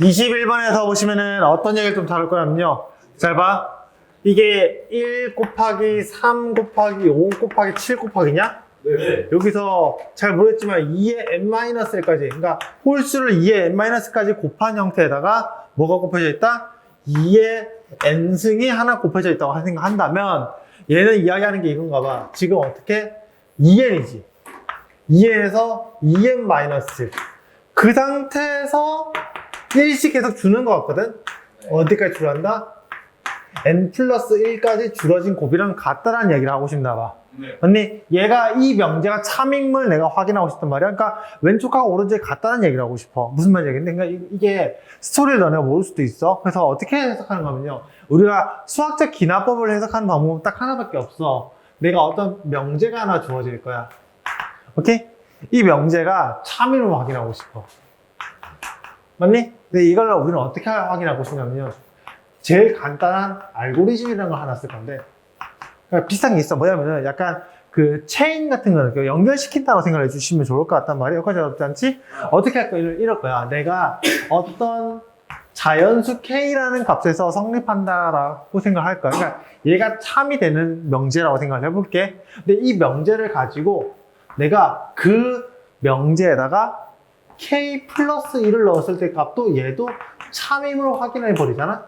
21번에서 보시면은 어떤 얘기를 좀 다룰 거냐면요. 잘 봐. 이게 1 곱하기 3 곱하기 5 곱하기 7 곱하기냐? 네. 여기서 잘 모르겠지만 2의 n-1까지 그러니까 홀수를 2의 n-까지 곱한 형태에다가 뭐가 곱해져 있다? 2의 n승이 하나 곱해져 있다고 생각한다면 얘는 이야기하는 게 이건가 봐. 지금 어떻게? 2n이지. 2n에서 2n-1. 그 상태에서 1씩 계속 주는 것 같거든? 어디까지 줄한다? n 플러스 1까지 줄어진 곱이랑 같다라는 얘기를 하고 싶나 봐. 네. 언니, 얘가 이 명제가 참임을 내가 확인하고 싶단 말이야. 그러니까 왼쪽하고 오른쪽이 같다는 얘기를 하고 싶어. 무슨 말 얘기인데? 그러니까 이- 이게 스토리를 너네가 모를 수도 있어. 그래서 어떻게 해석하는 거면요. 우리가 수학적 기나법을 해석하는 방법은 딱 하나밖에 없어. 내가 어떤 명제가 하나 주어질 거야. 오케이? 이 명제가 참임을 확인하고 싶어. 맞니? 근데 이걸 우리는 어떻게 확인하고 싶냐면요. 제일 간단한 알고리즘이라는 걸 하나 쓸 건데, 비슷한 게 있어. 뭐냐면은 약간 그 체인 같은 거는 그 연결시킨다고 생각을 해주시면 좋을 것 같단 말이에요. 여기까지 어렵지? 어떻게 할 거야? 이럴 거야. 내가 어떤 자연수 K라는 값에서 성립한다라고 생각할 거야. 그러니까 얘가 참이 되는 명제라고 생각을 해볼게. 근데 이 명제를 가지고 내가 그 명제에다가 K 플러스 1을 넣었을 때 값도 얘도 참임으로 확인해 버리잖아?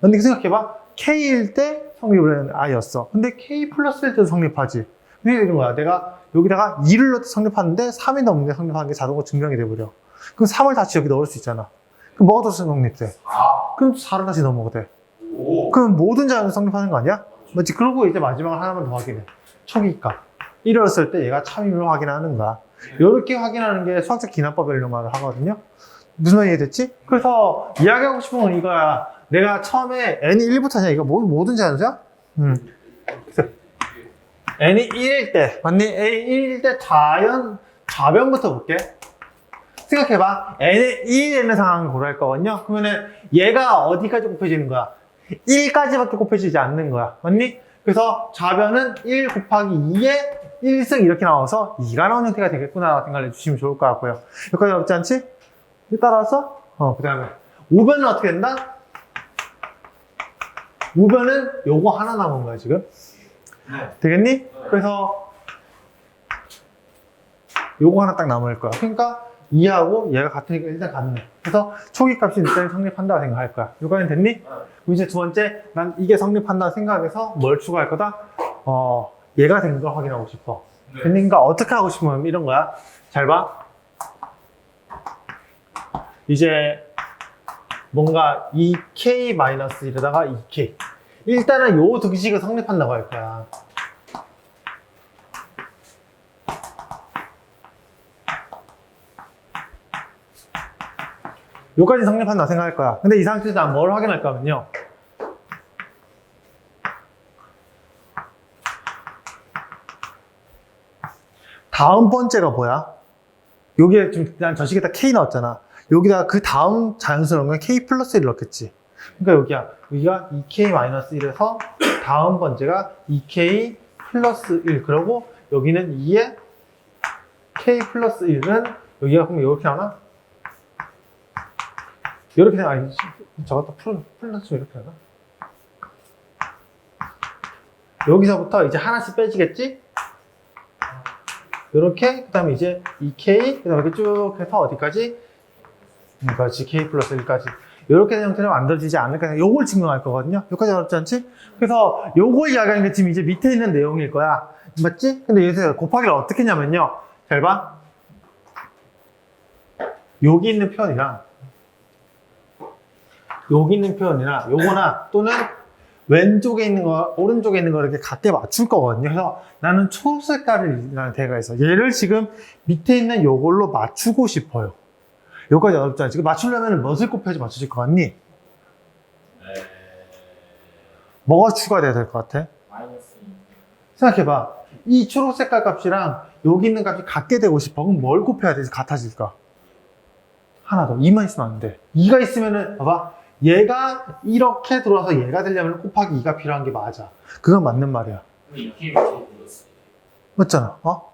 근데 생각해봐. K일 때 성립을 I였어. 근데 K 플러스일 때도 성립하지. 근데 이런 거야. 내가 여기다가 2를 넣어도 성립하는데 3이 넘는 게 성립하는 게 자동으로 증명이 돼버려. 그럼 3을 다시 여기 넣을 수 있잖아. 그럼 뭐가 더 성립돼? 아. 그럼 4를 다시 넣으면 돼. 오. 그럼 모든 자연은 성립하는 거 아니야? 맞지? 그러고 이제 마지막으로 하나만 더 확인해. 초기값. 이랬을 때 얘가 참임을 확인하는 거야. 이렇게 확인하는 게 수학적 기납법 이런 말을 하거든요. 무슨 말이 이해됐지? 그래서 이야기하고 싶은 건 이거야. 내가 처음에 n이 1부터냐 이거 모, 모든 자연수야? 음. n이 1일 때 맞니? a 1일 때 자연 좌변부터 볼게. 생각해봐. n의 1이 있는 상황을 고려할 거거든요. 그러면은 얘가 어디까지 곱해지는 거야? 1까지밖에 곱해지지 않는 거야. 맞니? 그래서 좌변은 1 곱하기 2에 1승 이렇게 나와서 2가 나오는 형태가 되겠구나 생각을 해주시면 좋을 것 같고요. 여기까지 어렵지 않지? 따라서 어, 그 다음에 우변은 어떻게 된다? 우변은 요거 하나 남은 거야 지금. 네. 되겠니? 그래서 요거 하나 딱 남을 거야. 그러니까 2하고 얘가 같으니까 일단 같네. 그래서 초기 값이 일단 성립한다고 생각할 거야. 요거는 됐니? 그럼 이제 두 번째, 난 이게 성립한다 생각해서 뭘 추가할 거다? 어, 얘가 된 걸 확인하고 싶어. 네. 그러니까 어떻게 하고 싶으면 이런 거야. 잘 봐. 이제 뭔가 2k-1에다가 2k. 일단은 요 등식을 성립한다고 할 거야. 요까지 성립한다 생각할 거야. 근데 이 상태에서 난뭘 확인할 거면요. 다음 번째가 뭐야? 여기에 지금 난 저식에다 K 넣었잖아. 여기다가 그 다음 넣은 건 K 플러스 1을 넣겠지. 그러니까 여기야. 여기가 2K 마이너스 1에서 다음 번째가 2K 플러스 1. 그러고 여기는 2에 K 플러스 1은 여기가 그럼 이렇게 하나? 이렇게 되나? 아니, 저것도 플, 플러스 이렇게 하나? 여기서부터 이제 하나씩 빼지겠지? 이렇게 그 다음에 이제 2K 그 다음에 이렇게 쭉 해서 어디까지? 음, 그렇지 K 플러스 1까지 이렇게 된 형태로 만들어지지 않을까 요걸 증명할 거거든요 여기까지 어렵지 않지? 그래서 요걸 이야기하는 게 지금 이제 밑에 있는 내용일 거야 맞지? 근데 여기서 곱하기를 어떻게 했냐면요 잘 봐. 여기 있는 표현이랑 여기 있는 표현이나 요거나 또는 왼쪽에 있는 거, 오른쪽에 있는 거 이렇게 같게 맞출 거거든요. 그래서 나는 초색깔이라는 대가 있어. 얘를 지금 밑에 있는 요걸로 맞추고 싶어요. 요까지 어렵잖아. 지금 맞추려면 무엇을 곱해야지 맞추실 것 같니? 네. 뭐가 추가돼야 될 것 같아? 마이너스 생각해봐. 이 초록색깔 값이랑 여기 있는 값이 같게 되고 싶어. 그럼 뭘 곱해야 되지? 같아질까? 하나 더. 2만 있으면 안 돼. 2가 있으면은, 봐봐. 얘가 이렇게 들어와서 얘가 되려면 곱하기 2가 필요한 게 맞아. 그건 맞는 말이야. 맞잖아. 어?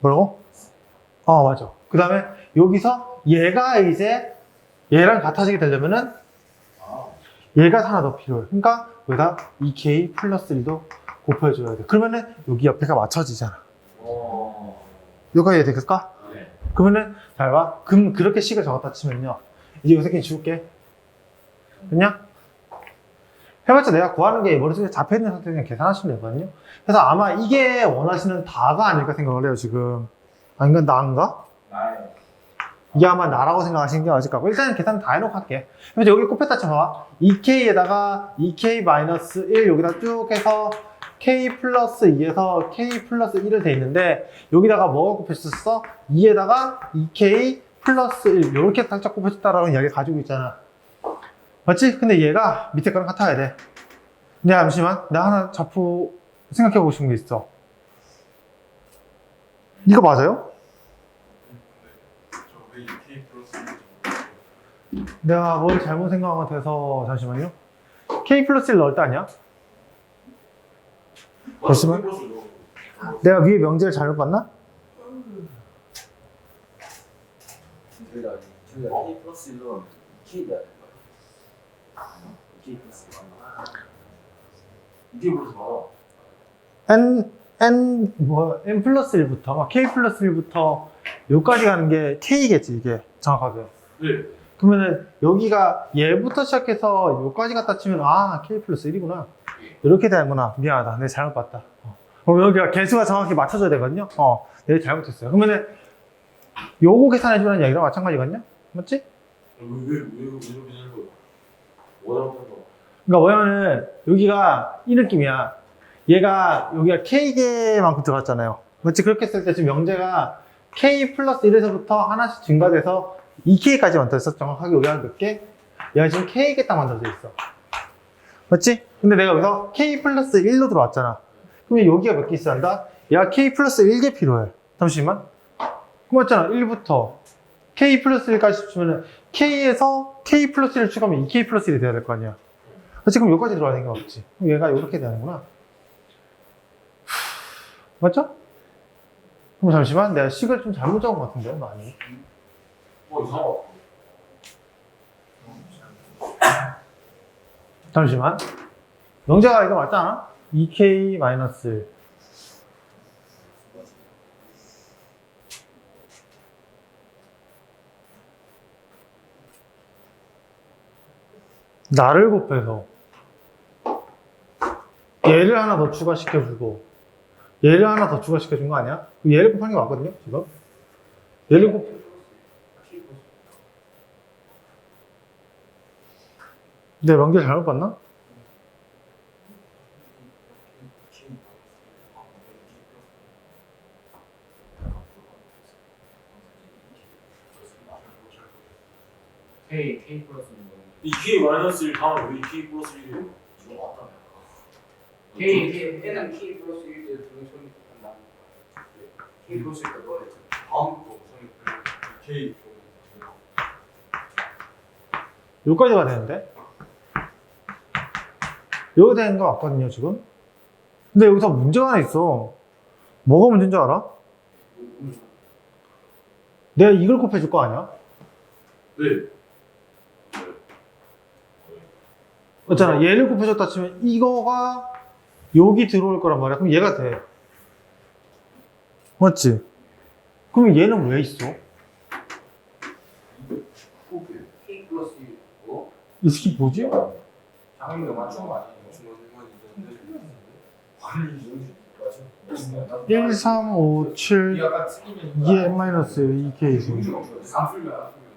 뭐라고? 어, 맞아. 그 다음에 여기서 얘가 이제 얘랑 같아지게 되려면은 아, 얘가 하나 더 필요해. 그러니까 여기다 2k 플러스 1도 곱해줘야 돼. 그러면은 여기 옆에가 맞춰지잖아. 이해 되겠을까? 네. 그러면은 잘 봐. 그럼 그렇게 식을 적었다 치면요. 이제 요 새끼 지울게. 됐냐? 해봤자 내가 구하는 게 머릿속에 잡혀 있는 상태에서 그냥 계산하시면 되거든요. 그래서 아마 이게 원하시는 다가 아닐까 생각을 해요, 지금. 아닌가? 나인가? 나의 이게 아마 나라고 생각하시는 게 맞을 것 같고 일단은 계산 다 해놓고 할게 그래서 여기 곱했다 쳐봐 2k에다가 2k 마이너스 1 여기다 쭉 해서 k 플러스 2에서 k 플러스 1을 돼 있는데 여기다가 뭐가 곱했었어? 2에다가 2k 플러스 1 이렇게 살짝 곱해줬다라는 이야기 가지고 있잖아 맞지? 근데 얘가 밑에 거랑 같아야 돼 근데 잠시만 나 하나 자꾸 생각해보고 싶은 게 있어 이거 맞아요? 내가 뭘 잘못 생각한 것 같아서 잠시만요. K 플러스 1 넣을 때 아니야? 잠시만. 내가 위에 명제를 잘못 봤나? K 플러스 1로 K 돼 N, N, 뭐, N 플러스 1부터, K 플러스 1부터 여기까지 가는 게 K겠지, 이게. 정확하게. 네. 그러면은 여기가 얘부터 시작해서 여기까지 갖다 치면 아, K 플러스 1이구나. 이렇게 되는구나. 미안하다. 내가 잘못 봤다. 어. 그럼 여기가 개수가 정확히 맞춰져야 되거든요. 어, 내가 잘못했어요. 그러면은 요거 계산해주는 이야기랑 마찬가지거든요. 맞지? 왜 왜왜 이렇게 되는 원하는 거. 그러니까 뭐냐면은 여기가 이 느낌이야. 얘가 여기가 K개만큼 들어갔잖아요. 맞지? 그렇게 했을 때 지금 명제가 K 플러스 1에서부터 하나씩 증가돼서 2K까지 만들었어. 정확하게 여기 한몇 개? 얘가 지금 K개 딱 만들어져 있어. 맞지? 근데 내가 여기서 K 플러스 1로 들어왔잖아. 그러면 여기가 몇 개 있어야 한다? 얘가 K 플러스 1개 필요해. 잠시만. 그럼 맞잖아. 1부터 K 플러스 1까지 치면은 K에서 K 플러스 1을 추가하면 2K 플러스 1이 돼야 될 거 아니야. 지금 여기까지 들어와야 되는 게 없지. 얘가 이렇게 되는구나. 맞죠? 그럼 잠시만, 내가 식을 좀 잘못 적은 것 같은데, 많이. 어 이상하다. 잠시만. 명제가 이거? 2k 마이너스. 나를 곱해서 얘를 하나 더 추가시켜주고 얘를 하나 더 추가시켜준 거 아니야? 얘를 곱한 게 맞거든요, 지금? 얘를 곱내 명제 잘못 봤나? K K 플러스 는이 K 마이너스 1 다음에 왜 K 플러스 1이에요? 지금 왔다. K K N은 K 플러스 1대 두개 성립한다. K 플러스 1가 뭐야? 다음부터 성립 UK 여기까지 가야 되는데? 여기 되는 거 맞거든요, 지금? 근데 여기서 문제가 하나 있어. 뭐가 문제인 줄 알아? 내가 이걸 곱해줄 거 아니야? 네. 맞잖아. 얘를 곱해줬다 치면 이거가 여기 들어올 거란 말이야. 그럼 얘가 돼. 맞지? 그럼 얘는 왜 있어? K 플러스 1. 어? 이 새끼 뭐지? 장애가 맞춘 거 아니에요? 맞아. 1, 3, 5, 7, 약간 틀리면 2n 마이너스 2k 있어. 안 풀면 안 풀면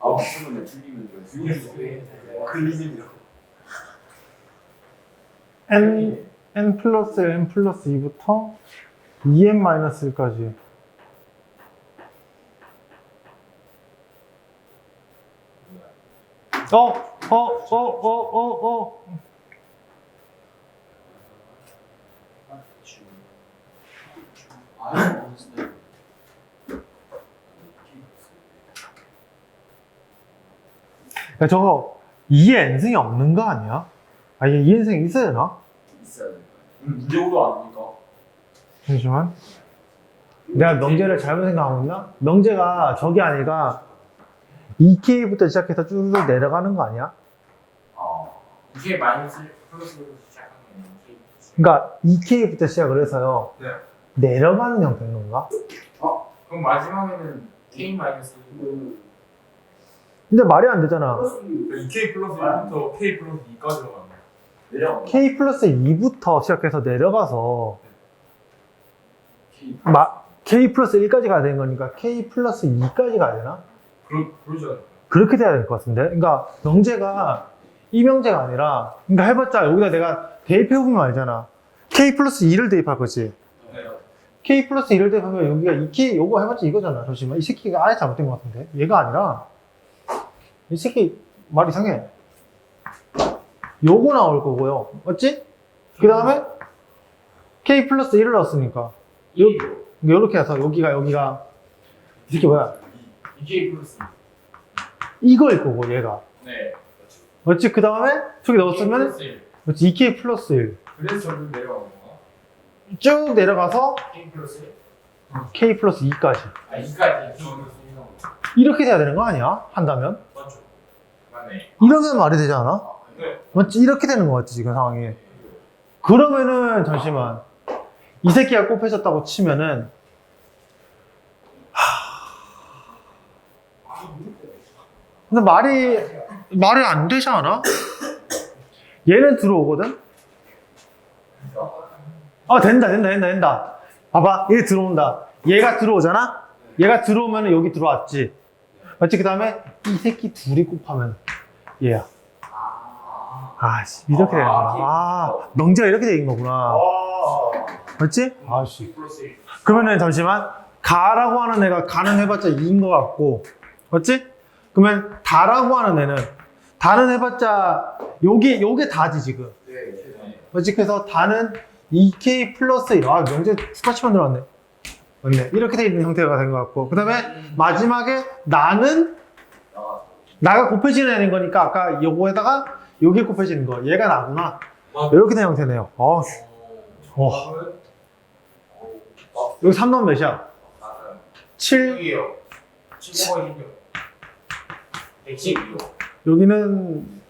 아 풀면 틀리면 틀리면 클리님이라고. N, 플러스 n 플러스 2부터 2n 마이너스 1까지. 어, 어, 어, 어, 어, 어. 아 야, 저거 2의 n승이 없는 거 아니야? 아, 이게 2n승이 있어야 되나? 돼. 문제구도 아닙니까? 잠시만. 내가 명제를 잘못 생각하고 있나? 명제가 저기 아니라 2K부터 시작해서 쭉 내려가는 거 아니야? 어. 이게 마이너스 플러스로 시작하는 K 그러니까 2K부터 시작을 해서요. 네. 내려가는 형태인 건가? 그럼 마지막에는 K 마이너스 근데 말이 안 되잖아. 2K 플러스 1부터 K 플러스 2까지 가는 내려. K 플러스 2부터 시작해서 내려가서 K. 마, K 플러스 1까지 가야 되는 거니까 K 플러스 2까지 가야 되나? 그러, 그러지 않을까요? 그렇게 돼야 될 것 같은데? 그러니까 명제가 이 명제가 아니라 그러니까 해봤자 여기다 내가 대입해보면 알잖아. K 플러스 2를 대입할 거지. 네. K 플러스 1을 대입하면 여기가 2K 요거 해봤자 이거잖아. 잠시만 이 새끼가 아예 잘못된 것 같은데? 얘가 아니라 이 새끼 말 이상해. 요거 나올 거고요. 맞지? 그 다음에 K 플러스 1을 넣었으니까 요, 요렇게 해서 여기가 여기가 이 새끼 뭐야? K 플러스 이거일 거고 얘가 네 맞지? 그 다음에 저기 넣었으면 맞지? 2K 플러스 1. 그래서 저기 내려가는 건가? 쭉 내려가서 K 플러스 1? K 플러스 2까지. 아 이까지 K 플러스 1 이렇게 돼야 되는 거 아니야? 한다면? 맞죠? 맞네 이러면 말이 되지 않아? 네. 맞지? 이렇게 되는 거 같지, 지금 상황이. 그러면은, 잠시만. 이 새끼가 꼽혀졌다고 치면은, 하... 근데 말이, 말이 안 되지 않아? 얘는 들어오거든? 아, 된다, 된다, 된다, 된다. 봐봐, 얘 들어온다. 얘가 들어오잖아? 얘가 들어오면 여기 들어왔지. 맞지? 그 다음에 이 새끼 둘이 곱하면 얘야. 아, 씨, 이렇게 되는 거구나. 아, 명제가 이렇게 되는 거구나. 맞지? 아, 씨. K 플러스 1 그러면은 잠시만. 가라고 하는 애가 가는 해봤자 2인 것 같고. 맞지? 그러면 다라고 하는 애는 다는 해봤자 요게, 요게 다지, 지금. 네. 맞지? 그래서 다는 2K 플러스 1. 아, 명제 똑같이 만들어놨네. 맞네. 이렇게 돼 있는 형태가 된 것 같고. 그 다음에 마지막에 나는 나가. 나가 곱해지는 애인 거니까 아까 요거에다가 여기 곱해지는 거. 얘가 나구나. 이렇게 된 형태네요. 어, 어. 여기 3 넣으면 몇이야? 나가요. 7. 여기요 15가 16 112요 여기는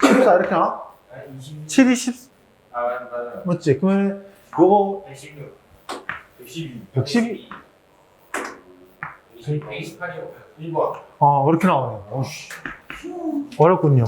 14 이렇게 나와? 아 20. 7이 10. 아 맞아 맞아 맞지? 그러면 요거 116 112 112. 128이요 1번 어, 그렇게 나오네요. 어씨. 어렵군요.